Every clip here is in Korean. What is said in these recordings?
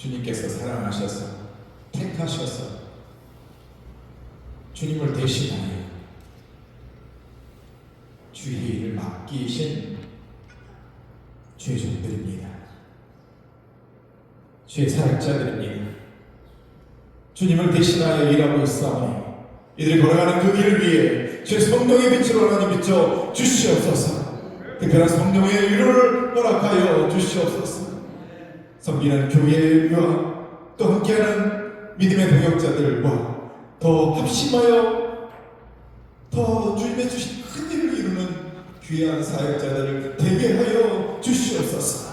주님께서 사랑하셔서 택하셔서 주님을 대신하여 주의 일을 맡기신 죄종들입니다. 죄 사역자들입니다. 주님을 대신하여 일하고 있사오니 이들이 걸어가는 그 길을 위해 제 성령의 빛으로 하나님 비춰 주시옵소서 특별한 성령의 위로를 허락하여 주시옵소서 섬기는 교회와 또 함께하는 믿음의 동역자들과 더 합심하여 더 주님의 주신 큰 일을 이루는 귀한 사역자들을 대비하여 주시옵소서.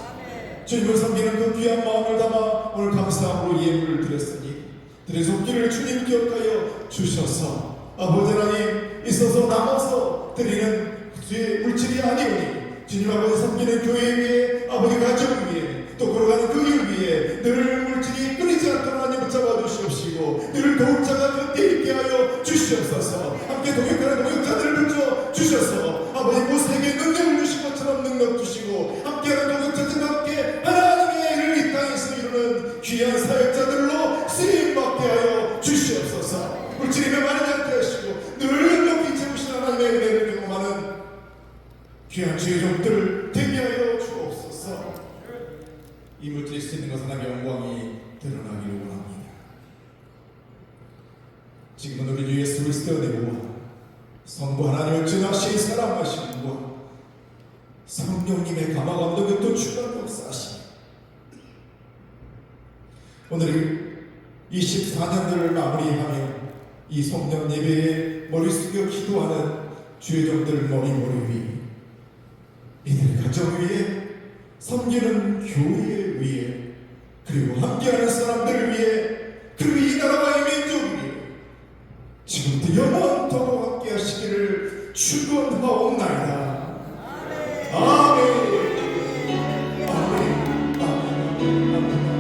주님을 섬기는 그 귀한 마음을 담아 오늘 감사함으로 예물을 드렸으니 드린 손길을 주님 기억하여 주셔서 아버지 하나님 있어서 남아서 드리는 주의 물질이 아니오니 주님 아버지 섬기는 교회 위에 아버지 가정 위에 또 걸어가는 위에 늘 물질이 끊이지 않도록 하나님 붙잡아 주시옵시고 늘 도울 자가 곁에 있게 하여 주시옵소서. 함께 동역하는 동역자들을 붙여 주셔서 아버지 모세에게 능력을 주신 것처럼 능력 주시고 함께하는 동역자들과 함께 하나님의 일을 이 땅에서 이루는 귀한 사역자들로 쓰임받게 하여 주시옵소서. 물질이 메마르지 않게 하시고 늘 높이 채우신 하나님의 은혜를 경험하는 귀한 주의 종들을 대비하여 주옵소서 이 물질이 쓰는 것은 하나님의 영광이 드러나기를 원합니다. 지금은 우리 주 예수 그리스도의 은혜와 성부 하나님을 전하신 사랑하심과 성령님의 감화 감독의 또 주관 역사하심 오늘 24년들을 마무리하며 이 성령 예배에 머리 숙여 기도하는 주의 종들 머리 머리 위 이들 가정 위에 섬기는 교회에 위해 그리고 함께하는 사람들을 위해 그리고 이 나라와 이 민족을 위해 지금부터 영원토록 함께하시기를 축원하옵나이다. 아멘. 아멘. 아멘. 아멘. 아멘.